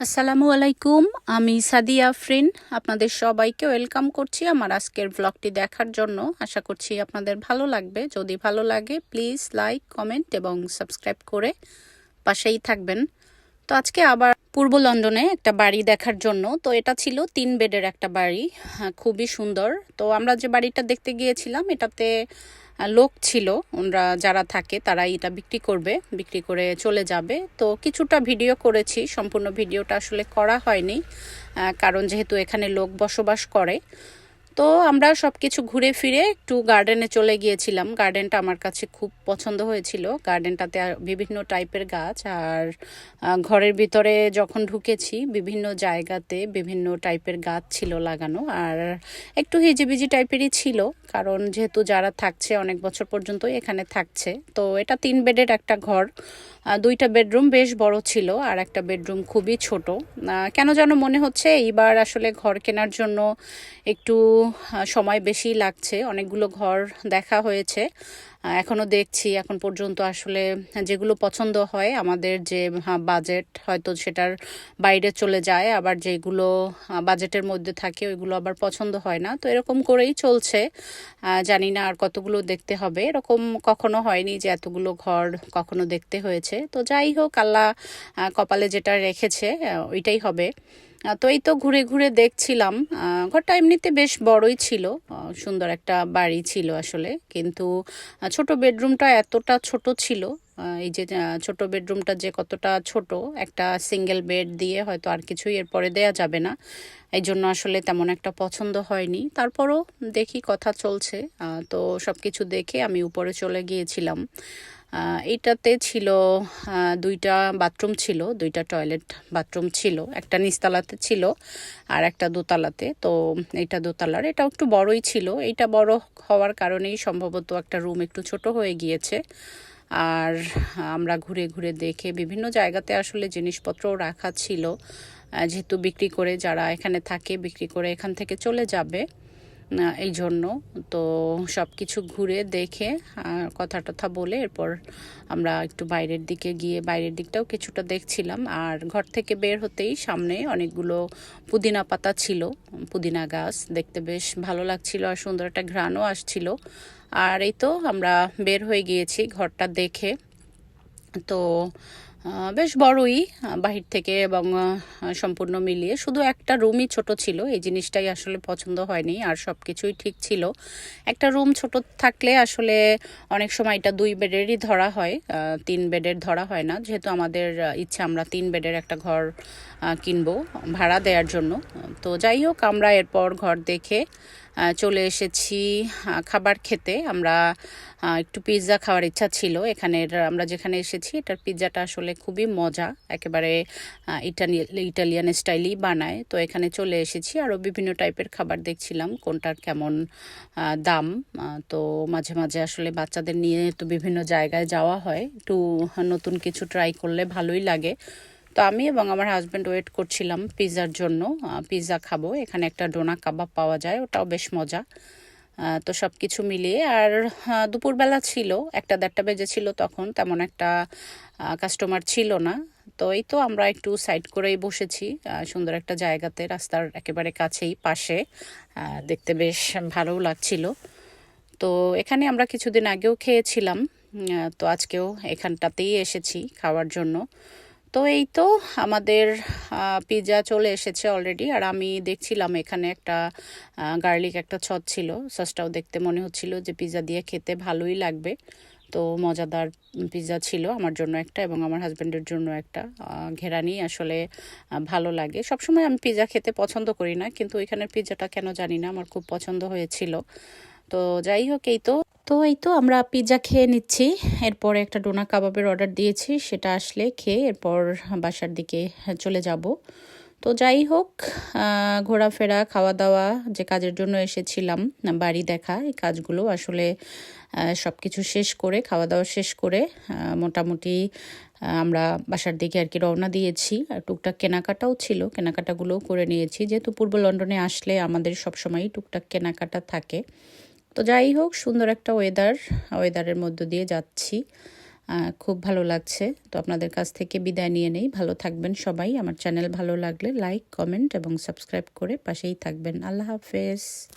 আসসালামু আলাইকুম আমি সাদিয়া আফরিন। আপনাদের সবাইকে ওয়েলকাম করছি আমার আজকের ব্লগটি দেখার জন্য। আশা করছি আপনাদের ভালো লাগবে। যদি ভালো লাগে প্লিজ লাইক কমেন্ট এবং সাবস্ক্রাইব করে পাশেই থাকবেন। তো আজকে আবার পূর্ব লন্ডনে একটা বাড়ি দেখার জন্য। তো এটা ছিল তিন বেডের একটা বাড়ি হ্যাঁ, খুবই সুন্দর। তো আমরা যে বাড়িটা দেখতে গিয়েছিলাম এটাতে লোক ছিল, ওনরা যারা থাকে তারা এটা বিক্রি করবে, বিক্রি করে চলে যাবে। তো কিছুটা ভিডিও করেছি, সম্পূর্ণ ভিডিওটা আসলে করা হয়নি কারণ যেহেতু এখানে লোক বসবাস করে তো আমরা সব কিছু ঘুরে ফিরে একটু গার্ডেনে চলে গিয়েছিলাম। গার্ডেনটা আমার কাছে খুব পছন্দ হয়েছিল। গার্ডেনটাতে বিভিন্ন টাইপের গাছ আর ঘরের ভিতরে যখন ঢুকেছি, বিভিন্ন জায়গাতে বিভিন্ন টাইপের গাছ ছিল লাগানো। আর একটু হিজিবিজি টাইপেরই ছিল, কারণ যেহেতু যারা থাকছে অনেক বছর পর্যন্ত এখানে থাকছে। তো এটা তিন বেডের একটা ঘর দুইটা বেডরুম বেশ বড় ছিল আর একটা বেডরুম খুবই ছোট। কেন যেন মনে হচ্ছে এইবার আসলে ঘর কেনার জন্য একটু সময় বেশি লাগছে। অনেকগুলো ঘর দেখা হয়েছে। আহ, এখনও দেখছি এখন পর্যন্ত আসলে যেগুলো পছন্দ হয় আমাদের যে বাজেট হয়তো সেটার বাইরে চলে যায় আবার যেগুলো বাজেটের মধ্যে থাকে ওইগুলো আবার পছন্দ হয় না। তো এরকম করেই চলছে। জানি না আর কতগুলো দেখতে হবে। এরকম কখনো হয়নি যে এতগুলো ঘর কখনো দেখতে হয়েছে। তো যাই হোক আল্লাহ কপালে যেটা রেখেছে ওইটাই হবে। তো এই তো ঘুরে ঘুরে দেখছিলাম। ঘরটা এমনিতে বেশ বড়ই ছিল সুন্দর একটা বাড়ি ছিল আসলে, কিন্তু ছোট বেডরুমটা এতটা ছোট ছিল এই যে ছোট বেডরুমটা যে কতটা ছোট, একটা সিঙ্গেল বেড দিয়ে হয়তো আর কিছুই এরপরে দেয়া যাবে না। এই জন্য আসলে তেমন একটা পছন্দ হয়নি। তারপরও দেখি, কথা চলছে তো সব কিছু দেখে আমি উপরে চলে গিয়েছিলাম। আহ, এইটাতে ছিল দুইটা বাথরুম ছিল দুইটা টয়লেট বাথরুম ছিল একটা নিচতলাতে ছিল আর একটা দোতলাতে। তো এইটা দোতলার এটা একটু বড়ই ছিল। এইটা বড় হওয়ার কারণেই সম্ভবত একটা রুম একটু ছোট হয়ে গিয়েছে। আর আমরা ঘুরে ঘুরে দেখে বিভিন্ন জায়গাতে আসলে জিনিসপত্রও রাখা ছিল যেহেতু বিক্রি করে যারা এখানে থাকে বিক্রি করে এখান থেকে চলে যাবে। এই জন্য। তো সব কিছু ঘুরে দেখে কথা টথা বলে এরপর আমরা একটু বাইরের দিকে গিয়ে, বাইরের দিকটাও কিছুটা দেখছিলাম। আর ঘর থেকে বের হতেই সামনে অনেকগুলো পুদিনা পাতা ছিল, পুদিনা গাছ। দেখতে বেশ ভালো লাগছিল আর সুন্দর একটা ঘ্রাণও আসছিল। আর এই তো আমরা বের হয়ে গিয়েছি ঘরটা দেখে। তো বেশ বড়ই বাহির থেকে এবং সম্পূর্ণ মিলিয়ে। শুধু একটা রুমই ছোট ছিল, এই জিনিসটাই আসলে পছন্দ হয়নি, আর সব কিছুই ঠিক ছিল। একটা রুম ছোট থাকলে আসলে অনেক সময় এটা দুই বেডেরই ধরা হয় তিন বেডের ধরা হয় না। যেহেতু আমাদের ইচ্ছা আমরা তিন বেডের একটা ঘর কিনবো, ভাড়া দেওয়ার জন্য। তো যাই হোক আমরা এরপর ঘর দেখে চলে এসেছি খাবার খেতে। আমরা একটু পিৎজা খাওয়ার ইচ্ছা ছিল। এখানের, আমরা যেখানে এসেছি, এটার পিৎজাটা আসলে খুবই মজা। একেবারে ইটালিয়ান ইটালিয়ান স্টাইলই বানায়। তো এখানে চলে এসেছি। আরও বিভিন্ন টাইপের খাবার দেখছিলাম, কোনটার কেমন দাম। তো মাঝে মাঝে আসলে বাচ্চাদের নিয়ে তো বিভিন্ন জায়গায় যাওয়া হয়। একটু নতুন কিছু ট্রাই করলে ভালোই লাগে। তো আমি এবং আমার হাজব্যান্ড ওয়েট করছিলাম পিৎজার জন্য। পিৎজা খাব। এখানে একটা ডোনা কাবাব পাওয়া যায়, ওটাও বেশ মজা। তো সব কিছু মিলিয়ে আর দুপুরবেলা ছিল, একটা দেড়টা বেজে ছিল তখন, তেমন একটা কাস্টমার ছিল না। তো এই তো আমরা একটু সাইড করেই বসেছি। সুন্দর একটা জায়গাতে, রাস্তার একেবারে কাছেই, পাশে। দেখতে বেশ ভালোও লাগছিল। তো এখানে আমরা কিছুদিন আগেও খেয়েছিলাম। তো আজকেও এখানটাতেই এসেছি খাওয়ার জন্য। তো এই তো আমাদের পিৎজা চলে এসেছে অলরেডি আর আমি দেখছিলাম এখানে একটা গার্লিক একটা ছদ ছিল। সসটাও দেখতে মনে হচ্ছিল যে পিৎজা দিয়ে খেতে ভালোই লাগবে। তো মজাদার পিৎজা ছিল আমার জন্য একটা এবং আমার হাজব্যান্ডের জন্য একটা। ঘেরানি আসলে ভালো লাগে। সবসময় আমি পিৎজা খেতে পছন্দ করি না, কিন্তু এখানের পিৎজাটা কেন জানি না, আমার খুব পছন্দ হয়েছিল। তো যাই হোক, এই তো তো এই তো আমরা পিৎজা খেয়ে নিচ্ছি। এরপরে একটা ডোনা কাবাবের অর্ডার দিয়েছি, সেটা আসলে খেয়ে এরপর বাসার দিকে চলে যাব। তো যাই হোক ঘোরাফেরা খাওয়া দাওয়া যে কাজের জন্য এসেছিলাম, বাড়ি দেখা, এই কাজগুলো আসলে সব কিছু শেষ করে খাওয়া দাওয়া শেষ করে মোটামুটি আমরা বাসার দিকে আর কি রওনা দিয়েছি। আর টুকটাক কেনাকাটাও ছিল, কেনাকাটাগুলোও করে নিয়েছি। যেহেতু পূর্ব লন্ডনে আসলে আমাদের সবসময়ই টুকটাক কেনাকাটা থাকে তো যাই হোক, সুন্দর একটা ওয়েদার ওয়েদারের মধ্য দিয়ে যাচ্ছি। খুব ভালো লাগছে। তো আপনাদের কাছ থেকে বিদায় নিয়ে নেই। ভালো থাকবেন সবাই। আমার চ্যানেল ভালো লাগলে লাইক কমেন্ট এবং সাবস্ক্রাইব করে পাশেই থাকবেন। আল্লাহ হাফেজ।